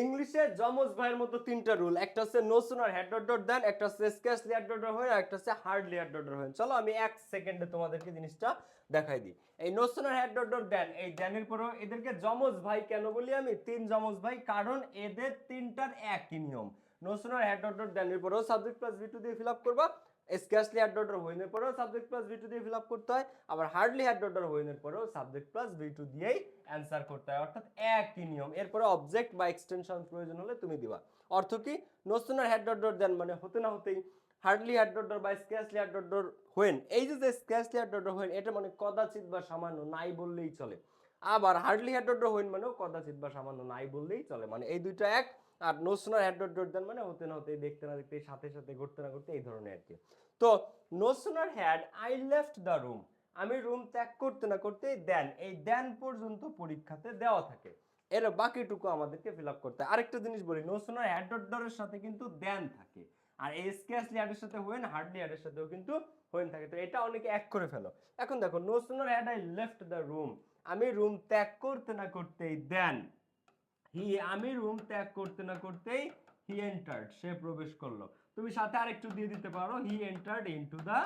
ইংলিশে যমজ ভাইয়ের মতো তিনটা রুল একটা হচ্ছে no sooner had dot dot then একটা হচ্ছে স্ক্যাচলি হেড ডট হয় আর একটা হচ্ছে হার্ডলি হেড ডট হয়। চলো আমি এক সেকেন্ডে তোমাদেরকে জিনিসটা দেখাই দিই। এই no sooner had dot dot then এই দেনের পরেও এদেরকে যমজ ভাই কেন বলি আমি? তিন যমজ ভাই, কারণ এদের তিনটার একই নিয়ম। No sooner had dot dot দেনের পরেও সাবজেক্ট প্লাস ভি টু দিয়ে ফিল আপ করবা। স্ক্যাচলি হেড ডট ডট হোয়েনের পরেও সাবজেক্ট প্লাস ভি টু দিয়ে ফিল আপ করতে হয়, আবার হার্ডলি হেড ডট ডট হোয়েনের পরেও সাবজেক্ট প্লাস ভি টু দিয়েই অ্যান্সার করতে হয়, অর্থাৎ একই নিয়ম। এরপরে অবজেক্ট বা এক্সটেনশন প্রয়োজন হলে তুমি দিবা। অর্থ কি? No sooner had dot dot then মানে হতে না হতেই হার্ডলি হেড ডট ডট বা scarcely had dot dot when এই যে scarcely had dot dot when এটা মানে কদাচিৎ বা সামান্য নাই বললেই চলে। আবার hardly had dot dot when মানেও কদাচিৎ বা সামান্য নাই বললেই চলে মানে এই দুইটা এক আর no sooner had dot dot then মানে হতে না হতেই, দেখতে না দেখতে সাথে সাথে, ঘুরতে না ঘটতে এই ধরনের আর কি। তো no sooner had I left the room আমি রুম ত্যাগ করতে না করতে দেন এই দেন পর্যন্ত পরীক্ষাতে দেওয়া থাকে। এর বাকিটুকু আমাদেরকে ফিল আপ করতে আরেকটা জিনিস বলি নো সোনার হ্যাড ডট ডটের সাথে কিন্তু দেন থাকে। আর এই স্ক্যাচলি হ্যাডের সাথে হোয়েন হার্ডলি হ্যাডের সাথেও কিন্তু হোয়েন থাকে। তো এটা অনেকে এক করে ফেলো। এখন দেখো no sooner had I left the room আমি রুম ত্যাগ করতে না করতেই দেন হি আমি রুম ত্যাগ করতে না করতেই হি এন্টার্ড সে প্রবেশ করল। তুমি সাথে আরেকটু দিয়ে দিতে পারো he entered into the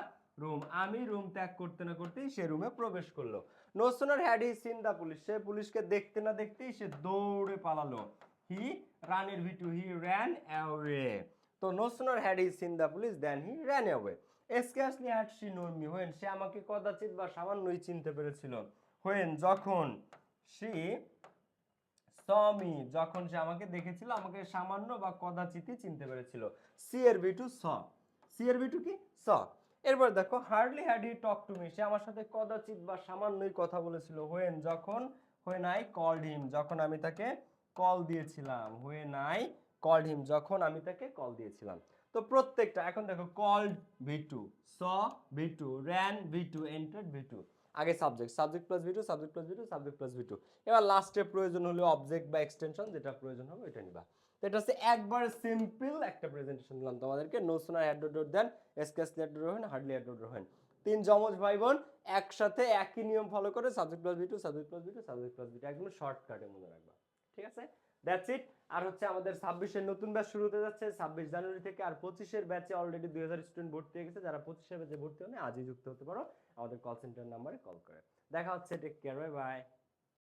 room আমি রুম ত্যাগ করতে না করতেই সে রুমে প্রবেশ করল। No sooner had he seen the police সে পুলিশকে দেখতে না দেখতেই সে দৌড়ে পালালো। হি রানের V two he ran away তো no sooner had he seen the police then he ran away scarcely had she known me when, সে আমাকে কদাচিৎ বা সামান্যই চিনতে পেরেছিল। হোয়েন, যখন সে সমি, যখন সে আমাকে দেখেছিল, আমাকে সামান্য বা কদাচিতই চিনতে পেরেছিল। সি এর বি টু স। সি এর বি টু কি? স। এরপর দেখো hardly had he talk to me সে আমার সাথে কদাচিৎ বা সামান্যই কথা বলেছিল। হোয়েন যখন হোয়েন আই কল্ড হিম যখন আমি তাকে কল দিয়েছিলাম। হোয়েন আই কল্ড হিম যখন আমি তাকে কল দিয়েছিলাম। তো প্রত্যেকটা, এখন দেখো called V two saw V two ran V two entered V two আগে subject subject plus V two subject plus V two subject plus V two এবার লাস্টে প্রয়োজন হলে অবজেক্ট বা এক্সটেনশন যেটা প্রয়োজন হবে এটা নিবা। তো এটা হচ্ছে একবার সিম্পল একটা প্রেজেন্টেশন দিলাম তোমাদেরকে। No sooner had dot then scarcely dot when hardly had dot when তিন যমজ ভাই বোন একসাথে একই নিয়ম ফলো করে subject plus V two subject plus V two subject plus V two একদম শর্টকাটে মনে রাখবা। ঠিক আছে? দ্যাটস ইট আর হচ্ছে আমাদের ছাব্বিশের নতুন ব্যাচ শুরু হতে যাচ্ছে, ছাব্বিশ জানুয়ারি থেকে আর পঁচিশের ব্যাচে অলরেডি দুই হাজার স্টুডেন্ট ভর্তি হয়ে গেছে। যারা পঁচিশের ব্যাচে ভর্তি হলে আজই যুক্ত হতে পারো। আমাদের কল সেন্টার নাম্বারে কল করে। দেখা হচ্ছে টেক কেয়ার বাই বাই